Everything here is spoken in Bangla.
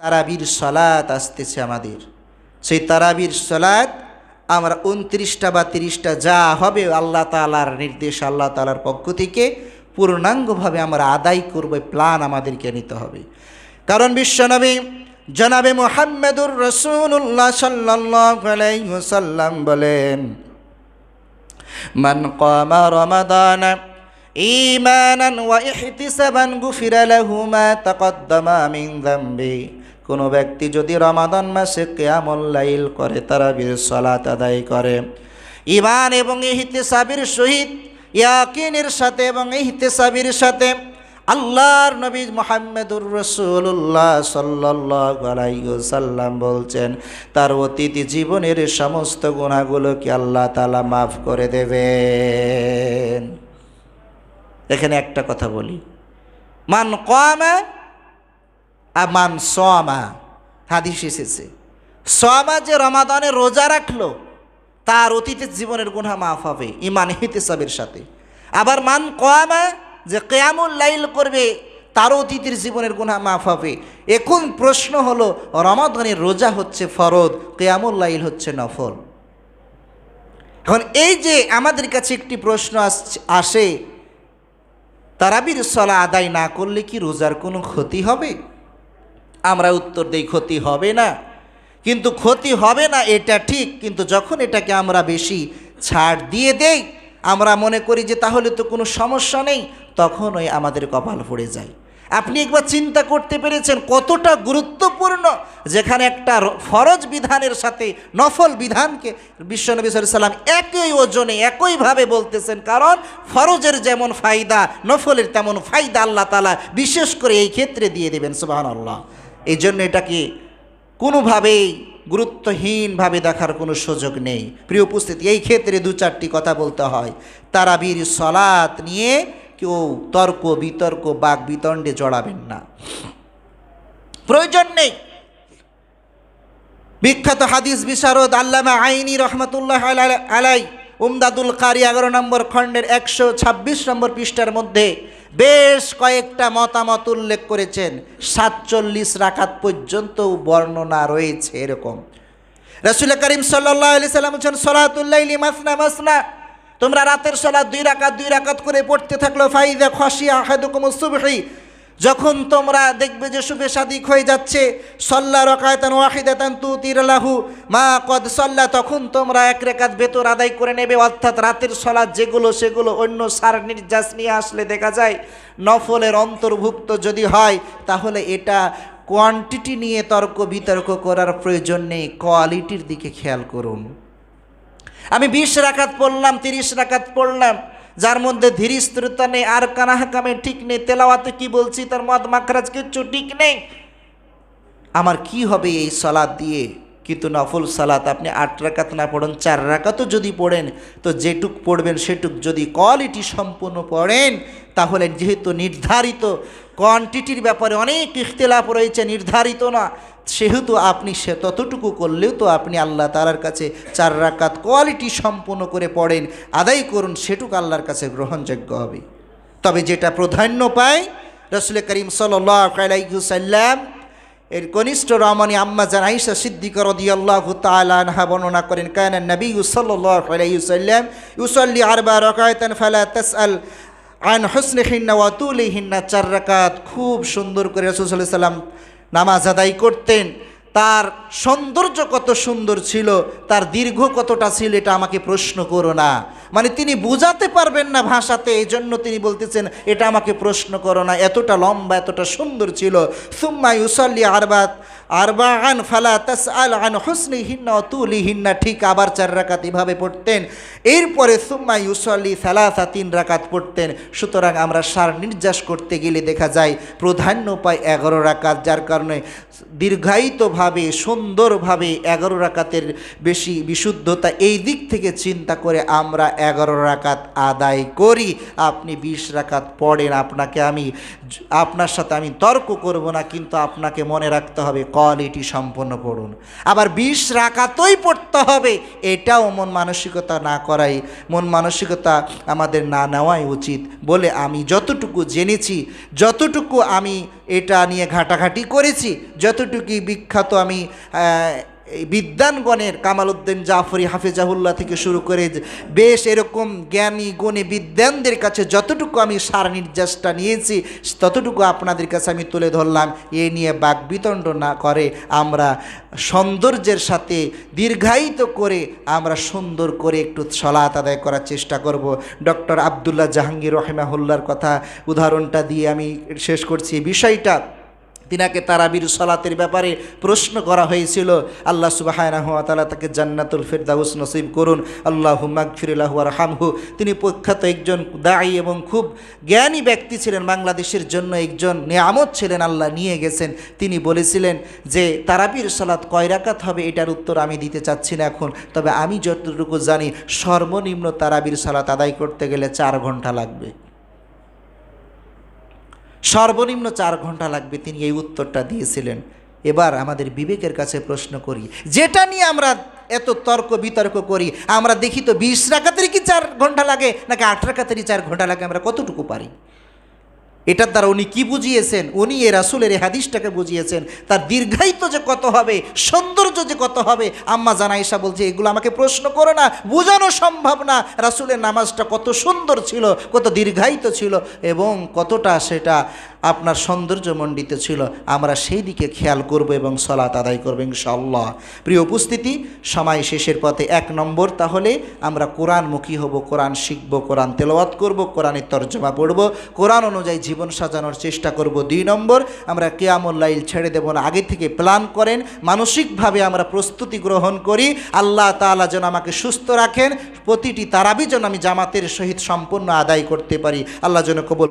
তারাবির সলাত আসতেছে আমাদের। সেই তারাবির সলাত আমরা উনত্রিশটা বা তিরিশটা যা হবে আল্লাহ তালার নির্দেশ, আল্লাহ তালার পক্ষ থেকে পূর্ণাঙ্গভাবে আমরা আদায় করব প্ল্যান আমাদেরকে নিতে হবে। কারণ বিশ্বনবী জনাবে মোহাম্মদুর রসুল্লাহ সাল্লাম বলেন, মান কমা রমাদান কোনো ব্যক্তি যদি রমাদান মাসে লাইল করে, তারাবির সলাত আদায় করে। ইমান এবং ইহতেসাবির সহিত, ইয়াকিনের সাথে এবং ইহতেসাবির সাথে আল্লাহর নবী মোহাম্মদুর রসুল্লাহ সাল্লাম বলছেন, তার অতীত জীবনের সমস্ত গুণাগুলোকে আল্লাহ তালা মাফ করে দেবেন। এখানে একটা কথা বলি। মান কমা আর মান সোয়ামা, হাদিস এসেছে। সোয়ামা যে রমাদানে রোজা রাখল, তার অতীতের জীবনের গুণা মাফ হবে ইমান হিতেসাবের সাথে। আবার মান কয়ামা যে কেয়ামুল লাইল করবে, তারও অতীতের জীবনের গুণা মাফ হবে। এখন প্রশ্ন হলো, রমাদানের রোজা হচ্ছে ফরদ কেয়ামুল লাইল হচ্ছে নফল? এখন এই যে আমাদের কাছে একটি প্রশ্ন আসে, তারাবির সলা আদায় না করলে কি রোজার কোনো ক্ষতি হবে? আমরা উত্তর দেই ক্ষতি হবে না। কিন্তু ক্ষতি হবে না, এটা ঠিক। কিন্তু যখন এটাকে আমরা বেশি ছাড় দিয়ে দেই, আমরা মনে করি যে তাহলে তো কোনো সমস্যা নেই তখন ওই আমাদের কপাল পড়ে যায়। আপনি একবার চিন্তা করতে পেরেছেন কতটা গুরুত্বপূর্ণ যেখানে একটা ফরজ বিধানের সাথে নফল বিধানকে বিশ্বনবী সাল্লাম একই ওজনে, একইভাবে বলতেছেন? কারণ ফরজের যেমন ফায়দা, নফলের তেমন ফায়দা আল্লাহ তালা বিশেষ করে এই ক্ষেত্রে দিয়ে দেবেন সুবাহ আল্লাহ এই জন্য এটাকে কোনোভাবেই গুরুত্বহীনভাবে দেখার কোনো সুযোগ নেই। প্রিয় উপস্থিতি, এই ক্ষেত্রে দু চারটি কথা বলতে হয়। তারাবির সলাত নিয়ে কেউ তর্ক, বিতর্ক, বাক বিতণ্ডে জড়াবেন না। প্রয়োজন নেই। বিখ্যাত হাদিস বিশারদ আল্লামা আইনি রহমতুল্লাহ আলা- আলাই, উমদাদুল কারি এগারো নম্বর খণ্ডের একশো ছাব্বিশ নম্বর পৃষ্ঠার মধ্যে বেশ কয়েকটা মতামত উল্লেখ করেছেন। সাতচল্লিশ রাখাত পর্যন্ত বর্ণনা রয়েছে এরকম। রসুল করিম সাল্লাম বলছেন সলাতুল্লাইলি মাসনা মাসনা। তোমরা রাতের সলা দুই রাকাত দুই রাকাত করে পড়তে থাকল ফাইদা খসিয়া হাদুকুম যখন তোমরা দেখবে যে শুভে সাদিক হয়ে যাচ্ছে, সল্লা রকায়তান ওয়াহিদাতান তু তিরালাহু মা কদ সল্লা, তখন তোমরা এক রেখাত বেতর আদায় করে নেবে, অর্থাৎ রাতের সলাৎ যেগুলো সেগুলো অন্য সার নির্যাস নিয়ে আসলে দেখা যায়, নফলের অন্তর্ভুক্ত যদি হয়, তাহলে এটা কোয়ান্টিটি নিয়ে তর্ক বিতর্ক করার প্রয়োজন নেই কোয়ালিটির দিকে খেয়াল করুন। আমি বিশ রাকাত পড়লাম, তিরিশ রাকাত পড়লাম যার মধ্যে ধীরস্থিরতা নেই, আর কানাহাকামে ঠিক নেই, তেলাওয়াতে কি বলছি, তার মদ মাখরাজ কিচ্ছু ঠিক নেই। আমার কি হবে এই সলাদ দিয়ে? কিন্তু নফল সালাত, আপনি আট রাকাত না পড়েন, চার রাকাতও যদি পড়েন, তো যেটুক পড়বেন সেটুক যদি কোয়ালিটি সম্পূর্ণ পড়েন, তাহলে যেহেতু নির্ধারিত কোয়ান্টিটির ব্যাপারে অনেক ইখতলাফ রয়েছে, নির্ধারিত না, সেহেতু আপনি সে ততটুকু করলেও তো আপনি আল্লাহ তালার কাছে চার রাকাত কোয়ালিটি সম্পূর্ণ করে পড়েন, আদায় করুন, সেটুকু আল্লাহর কাছে গ্রহণযোগ্য হবে। তবে যেটা প্রাধান্য পায়, রসুল করিম সাল্লাম এর কনিষ্ঠ রমণী আম্মা জান আইসা সিদ্দিক রদিয়াল্লাহ তালাহা বর্ণনা করেন কায়ন নবী সাল্লাম ইউসল্লি আরবা রকায়তান ফালা তসআল আন হুসনে হিন্না ওয়াতুলি হিন্না চার রাকাত। খুব সুন্দর করে রসুল সাল্লাম নামাজ আদায় করতেন। তার সৌন্দর্য কত সুন্দর ছিল, তার দীর্ঘ কতটা ছিল, এটা আমাকে প্রশ্ন করো না। মানে তিনি বুঝাতে পারবেন না ভাষাতে এই জন্য তিনি বলতেছেন, এটা আমাকে প্রশ্ন করো না, এতটা লম্বা, এতটা সুন্দর ছিল। সুম্মা ইউসল্লি আরবাত আরবা আন ফালা তাস আল আন হুসনি হিন্না অতুলি হিন্না ঠিক আবার চার রাকাত এভাবে পড়তেন। এরপরে সুম্মা ইউসল্লি সালাসা তিন রাকাত পড়তেন। সুতরাং আমরা সার নির্যাস করতে গেলে দেখা যায় প্রাধান্য পায় এগারো রাকাত, যার কারণে দীর্ঘায়িতভাবে, সুন্দরভাবে এগারো রাকাতের বেশি বিশুদ্ধতা এই দিক থেকে চিন্তা করে আমরা এগারো রাকাত আদায় করি। আপনি বিশ রাকাত পড়েন, আপনাকে আমি আপনার সাথে আমি তর্ক করব না, কিন্তু আপনাকে মনে রাখতে হবে কোয়ালিটি সম্পন্ন পড়ুন। আবার বিশ রাকাতই পড়তে হবে, এটাও মন মানসিকতা না করাই। মন মানসিকতা আমাদের না নেওয়াই উচিত বলে আমি যতটুকু জেনেছি, যতটুকু আমি এটা নিয়ে ঘাটাঘাটি করেছি যতটুকু বিখ্যাত আমি এই বিদ্যানগণের কামাল উদ্দিন জাফরি হাফিজাহুল্লাহ থেকে শুরু করে বেশ এরকম জ্ঞানী, গুণী বিদ্যানদের কাছে যতটুকু আমি সার নির্যাসটা নিয়েছি, ততটুকু আপনাদের কাছে আমি তুলে ধরলাম। এ নিয়ে বাকবিতণ্ড না করে আমরা সৌন্দর্যের সাথে দীর্ঘায়িত করে আমরা সুন্দর করে একটু সলাত আদায় করার চেষ্টা করব। ডক্টর আবদুল্লাহ জাহাঙ্গীর রহেমাহুল্লার কথা উদাহরণটা দিয়ে আমি শেষ করছি। বিষয়টা তিনাকে তারাবির সলাতের ব্যাপারে প্রশ্ন করা হয়েছিল। আল্লাহ সুবাহানহাতালা তাকে জান্নাতুল ফেরদাউস নসিব করুন। আল্লাহ মাগফিরুল্লাহ রাহামহু তিনি প্রখ্যাত একজন দায়ী এবং খুব জ্ঞানী ব্যক্তি ছিলেন। বাংলাদেশের জন্য একজন নিয়ামত ছিলেন। আল্লাহ নিয়ে গেছেন। তিনি বলেছিলেন যে, তারাবির সলাৎ কয় রাকাত হবে? এটার উত্তর আমি দিতে চাচ্ছি না এখন। তবে আমি যতটুকু জানি, সর্বনিম্ন তারাবির সালাত আদায় করতে গেলে চার ঘণ্টা লাগবে। সর্বনিম্ন চার ঘণ্টা লাগবে তিনি এই উত্তরটা দিয়েছিলেন। এবার আমাদের বিবেকের কাছে প্রশ্ন করি, যেটা নিয়ে আমরা এত তর্ক বিতর্ক করি, আমরা দেখি তো বিশ রাখাতেরই কি চার ঘণ্টা লাগে, নাকি আট রাখাতেরই চার ঘণ্টা লাগে, আমরা কতটুকু পারি? এটার দ্বারা উনি কি বুঝিয়েছেন? উনি এ রাসুলের হাদিসটাকে বুঝিয়েছেন। তার দীর্ঘায়িত যে কত হবে, সৌন্দর্য যে কত হবে, আম্মা জানাইসা বলছে, এগুলো আমাকে প্রশ্ন করো না, বোঝানো সম্ভব না। রাসুলের নামাজটা কত সুন্দর ছিল, কত দীর্ঘায়িত ছিল এবং কতটা সেটা আপনার সৌন্দর্যমণ্ডিত ছিল। আমরা সেই দিকে খেয়াল করব এবং সলাত আদায় করব ইনশাল্লাহ প্রিয় উপস্থিতি, সময় শেষের পথে এক নম্বর, তাহলে আমরা কোরআনমুখী হব, কোরআন শিখব, কোরআন তেলাওয়াত করব, কোরআনের তর্জমা পড়ব। কোরআন অনুযায়ী জীবন সাজানোর চেষ্টা করব। দুই নম্বর, আমরা কেয়ামুল্লাইল ছেড়ে দেব না। আগে থেকে প্ল্যান করেন, মানসিকভাবে আমরা প্রস্তুতি গ্রহণ করি। আল্লাহ তালা যেন আমাকে সুস্থ রাখেন। প্রতিটি তারাবি যেন আমি জামাতের সহিত সম্পূর্ণ আদায় করতে পারি। আল্লাহ যেন কবল